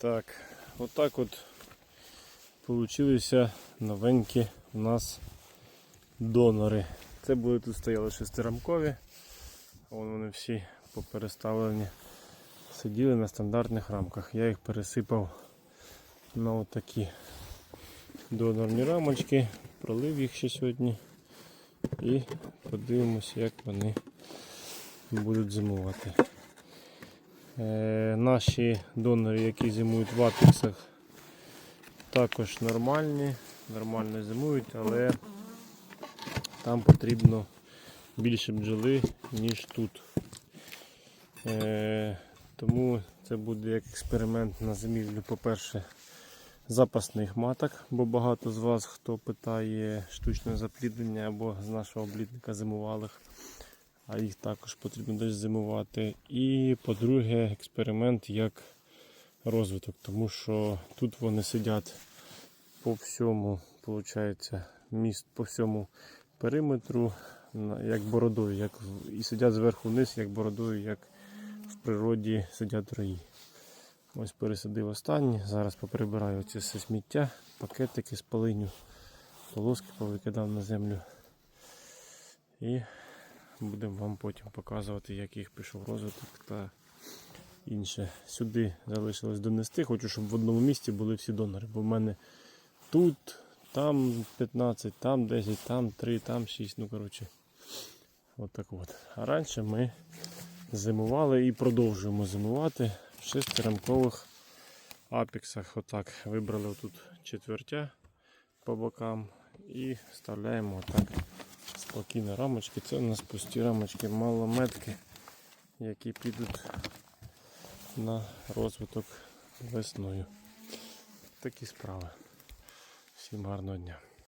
Так, отак от получилися новенькі у нас донори. Це були тут стояли шестирамкові. Вон вони всі попереставлені. Сиділи на стандартних рамках. Я їх пересипав на отакі донорні рамочки, пролив їх ще сьогодні і подивимося, як вони будуть зимувати. Е, наші донори, які зимують в апексах, також нормальні, нормально зимують, але там потрібно більше бджоли, ніж тут. Е, тому це буде як експеримент на зимівлю, по-перше, запасних маток, бо багато з вас, хто питає штучне запліднення або з нашого облідника зимувалих, а їх також потрібно десь зимувати. І по-друге, експеримент як розвиток, тому що тут вони сидять по всьому, виходить, міст по всьому периметру, як бородою, як і сидять зверху вниз, як бородою, як в природі сидять рої. Ось пересадив останні. Зараз поприбираю це сміття, пакетики з полиню, полоски повикидав на землю. І будемо вам потім показувати, як їх пішов розвиток та інше. Сюди залишилось донести. Хочу, щоб в одному місці були всі донори. Бо в мене тут, там 15, там 10, там 3, там 6. Ну, коротше, от так от. А раніше ми зимували і продовжуємо зимувати в шестирамкових апексах. Отак вибрали тут четвертя по бокам і вставляємо отак спокійно рамочки. Це у нас пусті рамочки, малометки, які підуть на розвиток весною. Такі справи. Всім гарного дня.